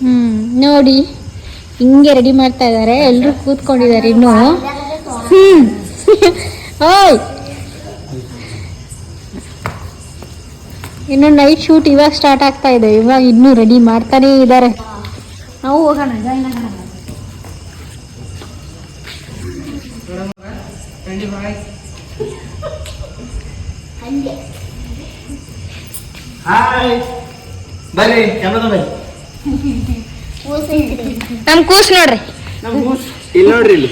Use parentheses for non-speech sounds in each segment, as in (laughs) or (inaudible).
ಹ್ಮ್, ನೋಡಿ, ಹಿಂಗೆ ರೆಡಿ ಮಾಡ್ತಾ ಇದ್ದಾರೆ ಎಲ್ಲರೂ ಕೂತ್ಕೊಂಡಿದ್ದಾರೆ ಇನ್ನು. ಹ್ಮ್. (laughs) ಓಯ್. ಇನ್ನು ನೈಟ್ ಶೂಟ್ ಇವಾಗ ಸ್ಟಾರ್ಟ್ ಆಗ್ತಾ ಇದೆ. ಇವಾಗ ಇನ್ನೂ ರೆಡಿ ಮಾಡ್ತಾನೇ ಇದ್ದಾರೆ ನಾವು ಹೋಗೋಣ ಬರ್ರಿ ನಮ್ ಕೂಸ್ ನೋಡ್ರಿ. ಇಲ್ಲಿ ನೋಡ್ರಿ ಇಲ್ಲಿ.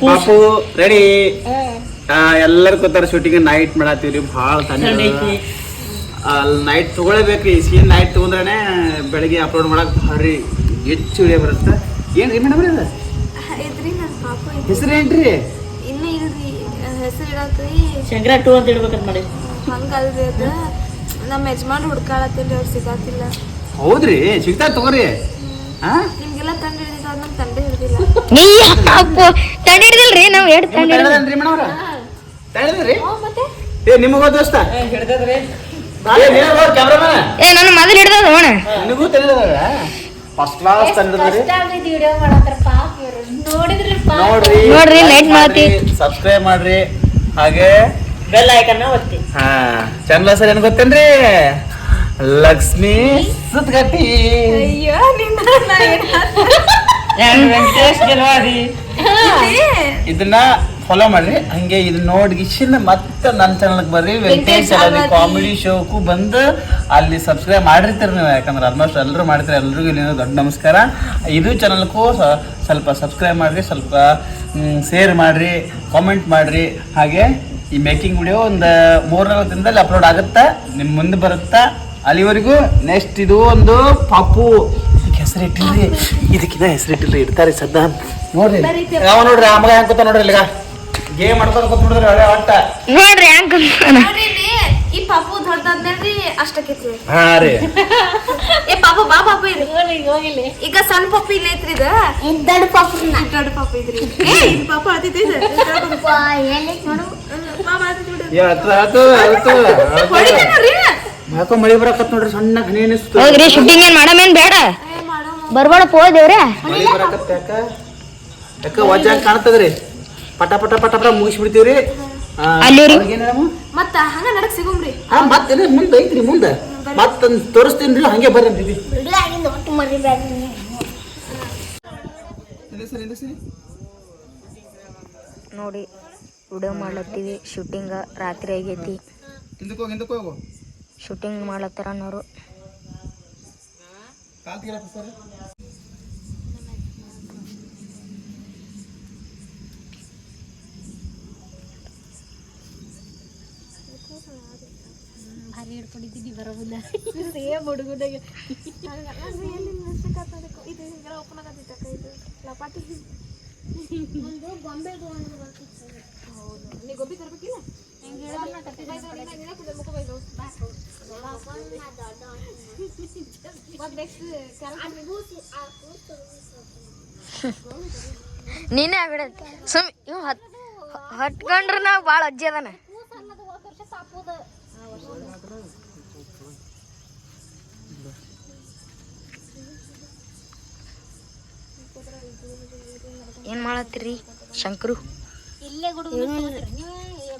ಪಾಪು ರೆಡಿ ಎಲ್ಲರೂ ಕೂತಾರ ಶೂಟಿಂಗ್ ನೈಟ್ ಮಾಡತ್ತೀವ್ರಿ ಭಾಳ ಅಲ್ಲಿ ನೈಟ್ ತಗೊಳ್ಬೇಕ್ರಿ ಈ ಸೀನ್ ನೈಟ್ ತಗೊಂಡ್ರೆ ಬೆಳಗ್ಗೆ ಅಪ್ಲೋಡ್ ಮಾಡಕ್ ಭಾರಿ ಹೆಚ್ಚು ವಿಡಿಯೋ ಬರುತ್ತೆ. ಮೇಡಮ್ ಇದ್ರಿ ನನ್ನ ಪಾಪ ಐತಿ ಹೆಸರು ಏನ್ರಿ? ಇನ್ನ ಇಲ್ರಿ ಹೆಸರು ಇಡತ್ರಿ. ಶಂಕರ ಟೂ ಅಂತ ಇಡ್ಬೇಕಂತ ಮಾಡಿ ಹಂಗಲ್ರಿ ಅದ. ನಮ್ಮ ಯಜಮಾನ್ ಹುಡ್ಕಾಳತ್ತಿಲ್ಲ ಅವ್ರು ಸಿಗಾತಿಲ್ಲ. ಹೌದ್ರಿ ಸಿಗ್ತಾ ತಗೋರಿ. ಹಾ ನಿಮ್ಗೆಲ್ಲ ತಂಡ ಹಿಡಿದಿಲ್ಲ ಅದ್ ನಮ್ ತಂಡ ಹಿಡಿದಿಲ್ಲ ನೀ ಅಪ್ಪು? ತಡಿ ಹಿಡ್ದಿಲ್ರಿ ನಾವು ಎರಡು ತಡಿ ತಡೆದ್ರಿ ಮೇಡಮ್ ಅವ್ರ ತಡೆದ್ರಿ ಮತ್ತೆ? ಏ ನಿಮಗ ದೋಸ್ತ? ಹಿಡ್ದದ್ರಿ? ಏ ನನ್ನ ಮೊದಲು ಹಿಡ್ದದ ಅಣ್ಣ ನಿನಗೂ ತಿಳಿದದ ಫಸ್ಟ್ ಕ್ಲಾಸ್ ತಂದಿದ್ರಿ ನೋಡ್ರಿ ನೋಡ್ರಿ, night ಮಾಡ್ತಿ. ಸಬ್ಸ್ಕ್ರೈಬ್ ಮಾಡ್ರಿ. ಹಾಗೆ ಬೆಲ್ ಐಕನ್ ಒತ್ತಿ. ಹಾ ಚಾನಲ್ ಸರ್ ಏನ್ ಗೊತ್ತೇನ್ರಿ? ಲಕ್ಷ್ಮಿ ಸುತ್ಗಟ್ಟಿ ಅಯ್ಯೋ ವೆಂಕಟೇಶ್ ಗೆಲವಾದಿ ಇದನ್ನ ಫಾಲೋ ಮಾಡ್ರಿ ಹಂಗೆ ಇದನ್ನ ನೋಡ್ಗಿಶಿನ ಮತ್ತೆ ನನ್ನ ಚಾನಲ್ಗೆ ಬರ್ರಿ. ವೆಂಕಟೇಶ್ ಕಾಮಿಡಿ ಶೋಕು ಬಂದು ಅಲ್ಲಿ ಸಬ್ಸ್ಕ್ರೈಬ್ ಮಾಡಿರ್ತೀರಿ ನೀವು. ಯಾಕಂದ್ರೆ ಆಲ್ಮೋಸ್ಟ್ ಎಲ್ಲರೂ ಮಾಡ್ತೀರಿ ಎಲ್ರಿಗೂ ಇಲ್ಲಿ ದೊಡ್ಡ ನಮಸ್ಕಾರ. ಇದು ಚಾನಲ್ಗೂ ಸ್ವಲ್ಪ ಸಬ್ಸ್ಕ್ರೈಬ್ ಮಾಡಿರಿ. ಸ್ವಲ್ಪ ಶೇರ್ ಮಾಡಿರಿ. ಕಾಮೆಂಟ್ ಮಾಡಿರಿ. ಹಾಗೆ ಈ ಮೇಕಿಂಗ್ ವಿಡಿಯೋ ಒಂದು ಮೂರ್ನಾಲ್ಕು ದಿನದಲ್ಲಿ ಅಪ್ಲೋಡ್ ಆಗುತ್ತಾ? ನಿಮ್ಮ ಮುಂದೆ ಬರುತ್ತಾ? ಅಲ್ಲಿವರೆಗೂ ನೆಕ್ಸ್ಟ್ ಇದು ಒಂದು ಪಪ್ಪು ಇದಕ್ಕೆ ಹೆಸರು ಇಟ್ಟಿಲ್ರಿ ಇದಕ್ಕಿಂತ ಹೆಸರಿಟ್ಟಿಲ್ರಿ. ಇಡ್ತಾರೆ ಸದ್ದ. ನೋಡ್ರಿ. ಯಾವ ನೋಡ್ರಿ? ಆ ಮಗ ಹೆಂಗ್ ಕೂತ ನೋಡ್ರಿ ಇಲ್ಲಿಗ? ಗೇಮ್ ಮಾಡ್ಕೊಂಡು ಕೂತ್ ನೋಡ್ರಿ ಹಳೆ ಆಟ. ನೋಡ್ರಿ ಹೆಂಗ್ ಈ ಪಾಪು ಅಷ್ಟಕ್ಕೆ ಹಾ ರೀ. ಏ ಪಾಪು ಬಾ ಪಾಪು ಇಲ್ಲಿ. ಈಗ ಸಣ್ಣ ಪಾಪು ಇಲ್ಲ ಐತ್ರಿ ಇದು? ದೊಡ್ಡ ಪಾಪು ದೊಡ್ಡ ಪಾಪು ಇದ್ರಿ. ಏ ಇದು. ಪಾಪು. ಅಳ್ತೈತಿ ಇದು ನೋಡು. ಬಾ ಮಾಡ್ತೈತಿ ಬಿಡು. ಯಾಕೋ ಮಳಿ ಬರಕತ್ ನೋಡ್ರಿ ಸಣ್ಣ ಹನಿ ಅನಿಸ್ತು. ಹೋಗ್ರಿ ಶೂಟಿಂಗ್ ಏನ್ ಮಾಡಮೇನ್ ಬೇಡ? ಏ ಪೋ ದೇವ್ರೆ. ಮಳಿ ಬರಕತ್ತ ಯಾಕ? ಯಾಕ ವಜ್ಜಾಗ್ ಕಾಣ್ತದ್ರಿ? ಪಟ ಪಟ ಪಟ ಪಟ ಮುಗಿಸ್ಬಿಡ್ತೀವ್ರಿ. ಆ, ಅಲ್ಲಿವ್ರಿ? ಮತ್ತ ಹಂಗ ನಡಕ್ ಸಿಗುಮ್ರಿ. ಹಾ ಮತ್ತೆ ಮುಂದೆ ಐತ್ರಿ ಮುಂದೆ. ಮತ್ತ ತೋರಿಸ್ತೀನಿ ಹಂಗೆ ಬರ್ರಿ ಬಿಡಿ ನೋಡಿ ವಿಡಿಯೋ ಮಾಡ್ಲತ್ತೀವಿ ಶೂಟಿಂಗ್ ರಾತ್ರಿ ಆಗೈತಿ. ಹಿಂದಕ್ಕೆ ಹೋಗಿ ಹಿಂದಕ್ಕೆ ಹೋಗು. ಶೂಟಿಂಗ್ ಮಾಡ್ಲತ್ತಾರ ಅನ್ನೋರು. ಭಾರಿ ತೆಗಿರಪ್ಪ ಸರ್ ಇದು ಹಿಂಗೆಲ್ಲ ಓಪನ್ ಆಗತ್ತೈತೆ ಅಕ್ಕ ಇದು? ಲಪಾಟಿ ಹೌದು. ನೀ ಗೋಬಿ ತರ್ಬೇಕಿಲ್ಲ? ಹಿಂಗೆ ನೀನೇ ಆಗ್ಬಿಡತ್ತೆ ಸುಮ್ ಇವ್ ಹತ್ ಹಟ್ಕೊಂಡ್ರ ನಾವು ಭಾಳ ಅಜ್ಜಿ ಅದಾನ. ಏನ್ ಮಾಡತ್ತೀರಿ ಶಂಕರು?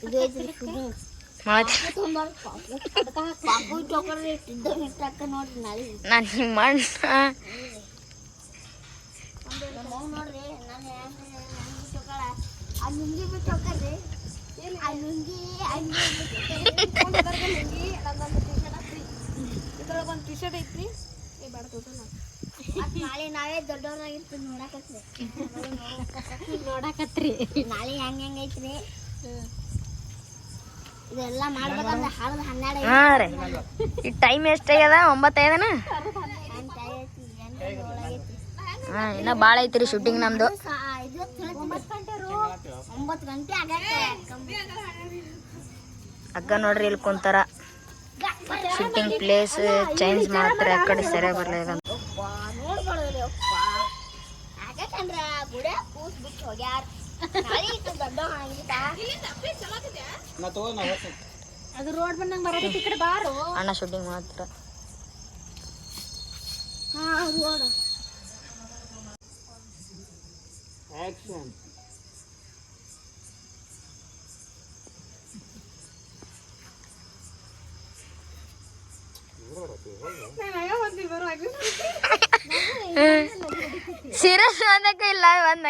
ಮಾಡತ್ತೀರಿ ನಾನು ಬೇಡ ತೋಟನ ನಾಳೆ ನಾವೇ ದೊಡ್ಡವ್ರಾಗಿರ್ತೀವಿ ನೋಡಕತ್ರಿ. (laughs) ನೋಡಕತ್ರಿ. ನಾಳೆ ಹೆಂಗ್ ಹೆಂಗ್ ಐತ್ರಿ ಇದೆಲ್ಲ ಮಾಡ್ಬೇಕಂದ್ರೆ ಹಳದ ಹನ್ನೆರಡು ಹಾ ರೀ. ಈ ಟೈಮ್ ಎಷ್ಟಾಗ್ಯದ ಒಂಬತ್ತೈದನ ಹಾ ಇನ್ನ ಭಾಳ ಐತ್ರಿ ಶೂಟಿಂಗ್ ನಮ್ದು. ಅಗ್ಗ ನೋಡ್ರಿ ಇಲ್ಲಿ ಕುಂತಾರ. ಶೂಟಿಂಗ್ ಪ್ಲೇಸ್ ಚೇಂಜ್ ಮಾಡ್ತಾರೆ ಆ ಕಡೆ ಸರಿಯಾಗಿ ಬರ್ಲಿಲ್ಲ ಅದು ರೋಡ್ ಬಂದಂಗೆ ಬರೋದಕ್ಕೆ ಈ ಕಡೆ ಬಾರು. ಅಣ್ಣ ಶೂಟಿಂಗ್ ಮಾತ್ರ. ಹಾ ನೋಡು ಆಕ್ಷನ್ ಸೀರಿಯಸ್ ಒಂದಕ್ಕೆ ಇಲ್ಲ ಒಂದ್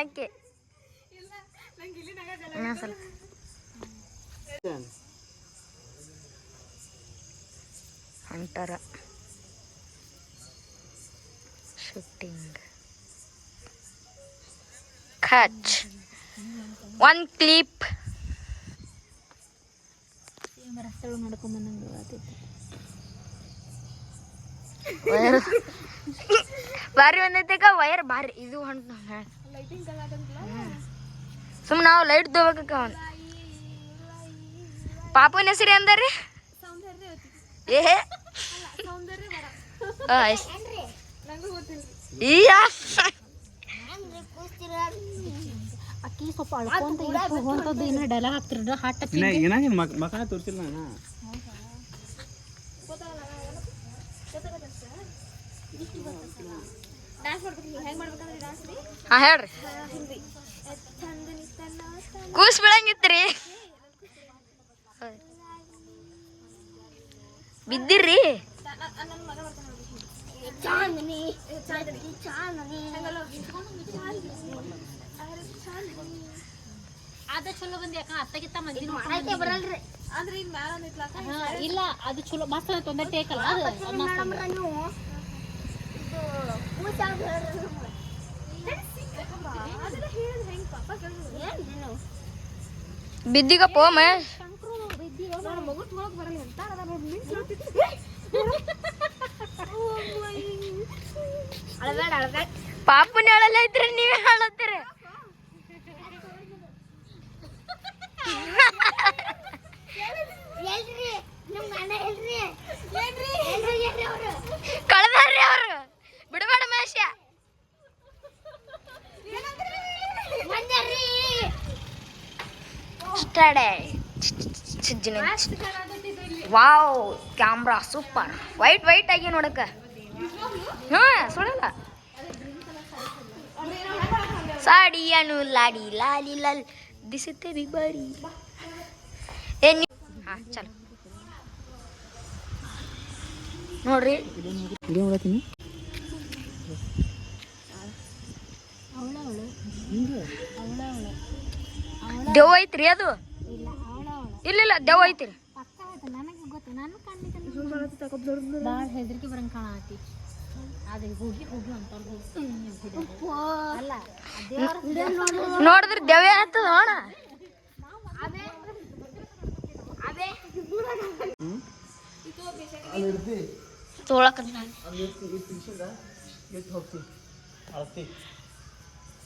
ನಕ್ಕೆ ಸ್ವಲ್ಪ ಹೊಂಟಾರ ಶೂಟಿಂಗ್ ಖಚ್ ಒನ್ ಕ್ಲಿಪ್ ವೈರ್ ಬಾರಿ ಒಂದೈತೆಗ ವೈರ್ ಬಾರಿ ಇದು ಹೊಂಟ ಸುಮ್ಮನೆ ನಾವು ಲೈಟ್ ತಗೋಬೇಕ ಅವನು ಪಾಪನ ಹೆಸರು ಅಂದಾರಿ? ಏ ಅಕ್ಕಿ ಸ್ವಲ್ಪ ಅಳ್ಕೊಂತ ಹೊಂಟದ್ದು ಇನ್ನು ಡೈಲಾಗ್ ಹಾಕ್ತಿರ ಏನಾಗಿನ ಮಕ್ ತೋರಿಸಿಲ್ಲ ಹಾ ಹೇಳ್ರಿ. ಕೂಸ್ ಬೀಳಂಗಿತ್ರಿ. ಬಿದ್ದಿರ್ರಿ. ಅದ ಚಲೋ ಬಂದಿ ಅಕ್ಕ ಅತ್ತಗಿತ್ತ ಮಂದಿ ಮಾಡಕ್ಕೆ ಬರಲ್ರಿ. ಅಂದ್ರೆ ಇನ್ ಮ್ಯಾಲ ಇಲ್ಲ ಅದು ಚಲೋ ಮಸ್ತ್ ತೊಂದರೆ ಟೇಕಲ್ಲ ಅದು ನೀವು ಇದು ಅದೆಲ್ಲ ಹೇಳಿದ್ರೆ ಹೆಂಗ್ ಪಾಪ ಏನ್ರಿ ನೀವು ಬಿದ್ದಿಗ ಪೋಮ ನನ್ನ ಮಗು ತೊಗೊಳಕ್ ಬರಲ್ಲ ಅಂತ ಅದ ನೋಡಿ ನಿಂತ್ ಅಳಬೇಡ ಅಳಬೇಡ. ಪಾಪನ ಹೇಳಲ್ಲ ಇದ್ರೆ ನೀವೇ ಹೇಳತ್ತೀರಿ ಎಲ್ರಿ ನಿಮ್ ಗಂಡ ಎಲ್ರಿ ಎಲ್ರಿ ಎಲ್ರಿ ಎಲ್ರಿ ಅವ್ರು ಕಳ್ದಾರ್ರಿ ಅವ್ರು ಬಿಡಬೇಡ ಮಹೇಶ ಬಂದ್ರಿ ಸ್ಟಡೆ wow, camera super. White white ಆಗಿ ನೋಡಕ್ಕ. ಹಾ ಸಾಡಿ ಸಾಡಿಯನು ಲಾಡಿ, ಲಾಲಿ, ಲಾಲ್. ದಿಸುತ್ತೆ ಬಿಬಾರಿ ಏನ್ ಹಾ, ಚಲೋ. ನೋಡ್ರಿ. ದೆವ್ ಐತ್ರಿ ಅದು? ಇಲ್ಲ ಇಲ್ಲ ದೆವ್ ಐತ್ರಿ. ನೋಡಿದ್ರಿ ಗೊತ್ತು ಆಯ್ತು ಭಾಳ ಹೆದರಿಕೆ ಬರಂಗ್ ಕಾಣತಿ ನೋಡಿದ್ರೆ ದೆವ್ವ ಆಗ್ತದ ಅಣ್ಣ ತೊಳಕ ಅಳತಿ.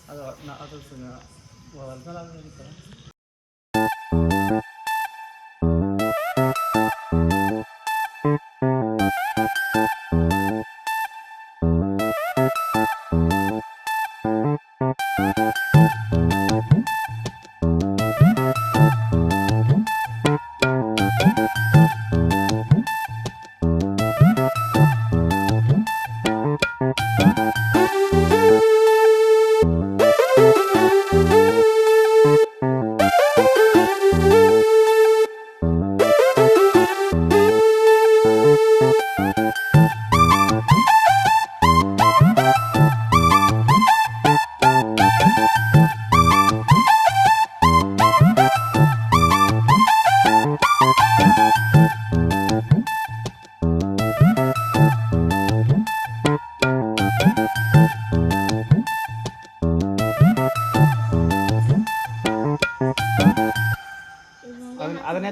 ಅದು ಅದು वाल्का लागू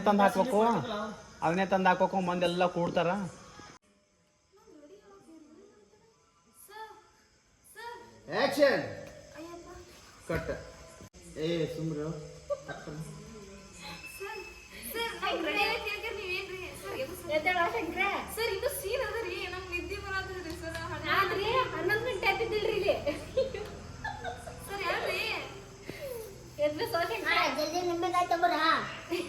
ತಂದು ಹಾಕ್ಬೇಕು. ಅವನೇ ತಂದು ಹಾಕ್ಬೇಕು ಮಂದೆಲ್ಲ ಕೂಡ್ತಾರ. ಆಕ್ಷನ್ ಕಟ್ ಏ ಸುಮ್ರು. ಸರ್ ಇದು ಸೀನ್ ಅದ ರೀ. ನಮ್ಗೆ ನಿದ್ದೆ ಸರ್ ಹನ್ನೊಂದು ಗಂಟೆ ಆಗ್ತಿದ್ದಿಲ್ರಿ ಇಲ್ಲಿ. ಸರ್ ಜಲ್ದಿ ನಿಂಬೆಕಾಯಿ ಆಯ್ತು ಏ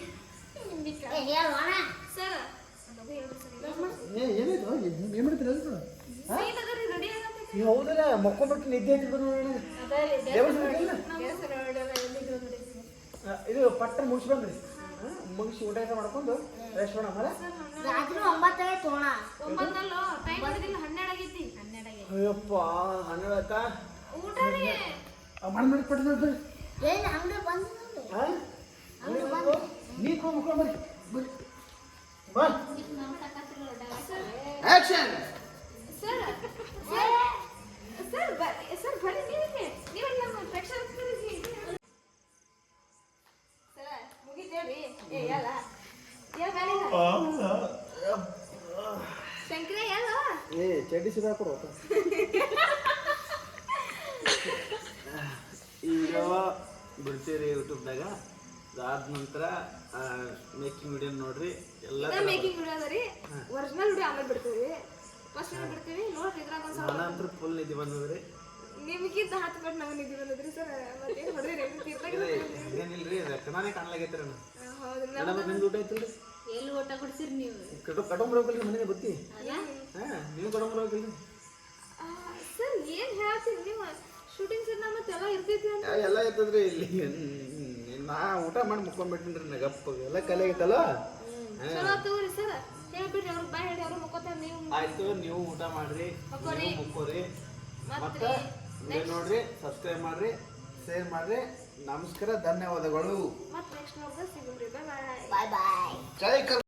ಆಗತ್ತೆ ಹೌದಲ್ಲ ಮಕ್ಕೊಂಬಿಟ್ಟು ನಿದ್ದೆ ಇದು ಪಟ್ಟ ಮುಗಿಸಿ ಬಂದ್ರಿ ಮುಗಿಸಿ ಊಟ ಮಾಡ್ಕೊಂಡು ರೆಸ್ಟ್ ಮಾಡೋಣ ರಾತ್ರಿ ಒಂಬತ್ತನೇ ತೋಣ ಅಯ್ಯಪ್ಪ ಹನ್ನೆರಡು ಅಕ್ಕ ಊಟ ಮಾಡಿ ಮಾಡಿ ಪಡ್ದು ಏನ್ ಹಂಗೆ ಬಂದು ನೀ ಮುಕ್ಕೊಂಡು ಬರ್ರಿ ಬರ್ರಿ ಬಾ. ಆಕ್ಷನ್ ಸರ್ ಸರ್ ಬರ್ರಿ ಸರ್ ಬರ್ರಿ ನೀವೇ ನಮ್ಮ ಸರ್ ಮುಗಿತೇವ್ರಿ ಏ ಶಂಕರ ಎಲ್ಲ ಏ ಚಡ್ಡಿ ಸಿದಾಕೊಡು (laughs) ಈಗ ಬಿಡ್ತೀರಿ ಯೂಟ್ಯೂಬ್ದಾಗ ಅದಾದ ನಂತರ ಮೇಕಿಂಗ್ ವಿಡಿಯೋ ನೋಡ್ರಿ ಎಲ್ಲ ಇದ ಮೇಕಿಂಗ್ ವಿಡಿಯೋ ಅದ ರೀ. ಒರಿಜಿನಲ್ ವಿಡಿಯೋ ಆಮೇಲೆ ಬಿಡ್ತೀವಿ ಫಸ್ಟ್ ಬಿಡ್ತೀವಿ. ನೋಡ್ರಿ ಇದ್ರಾಗ ಒಂದು ಸ್ವಲ್ಪ ನಾನಂತರ ಫುಲ್ ನಿಧಿ ಬಂದದ್ರಿ. ನಿಮಗಿಂತ ಹತ್ತು ಪಟ್ಟು ನಮಗೆ ನಿಧಿ ಬಂದದ್ರಿ ಸರ್. ಮತ್ತೆ ಹೊಡ್ರಿ ಏನಿಲ್ರಿ ರಕ್ಕಣಾನೇ ಕಾಣಲಾಗೈತ್ರಿ ನಾನು ಹೌದು ನಿಮ್ದು ಊಟ ಐತಿಲ್ರಿ ಎಲ್ಲಿ ಊಟ ಕೊಡ್ತೀರಿ ನೀವು? ಕಟೋ ಕಟೊಂಬರ್ಬೇಕಲ್ರಿ ಮನೆಗೆ ಬತ್ತಿ? ಹಾಂ ನೀವು ಕಟೊಂಬರ್ಬೇಕಲ್ರಿ? ಸರ್ ಏನು ಹೇಳ್ತೀರಿ ನೀವು? ಶೂಟಿಂಗ್ ಸರ್ ಮತ್ತೆ ಎಲ್ಲ ಇರ್ತೈತಿ ಅಂತ. ಎಲ್ಲ ಇರ್ತದ್ರಿ ಇಲ್ಲಿ. ನಾ ಊಟ ಮಾಡಿ ಮುಕ್ಕೊಂಡ್ಬಿಟ್ಟಿನ್ರಿ ನಗಪ್ಪ ಎಲ್ಲ ಕಲೆ ಐತಲ್ಲ? ಚಲೋ ತಗೋರಿ ಸರ್. ಹೇಳ್ಬಿಡ್ರಿ ಅವ್ರಿಗೆ ಬಾಯ್ ಹೇಳಿ ಅವ್ರು ಮುಕ್ಕೋತಾರ ನೀವು. ಆಯ್ತು ನೀವು ಊಟ ಮಾಡ್ರಿ ಮಕ್ಕೋರಿ. ಮತ್ತೆ ನೋಡ್ರಿ ಸಬ್ಸ್ಕ್ರೈಬ್ ಮಾಡ್ರಿ ಶೇರ್ ಮಾಡ್ರಿ. ನಮಸ್ಕಾರ ಧನ್ಯವಾದಗಳು. ಮತ್ತೆ ನೆಕ್ಸ್ಟ್ ಬಾಯ್ ಬಾಯ್ ಬಾಯ್ ಬಾಯ್ ಜೈ ಕರ್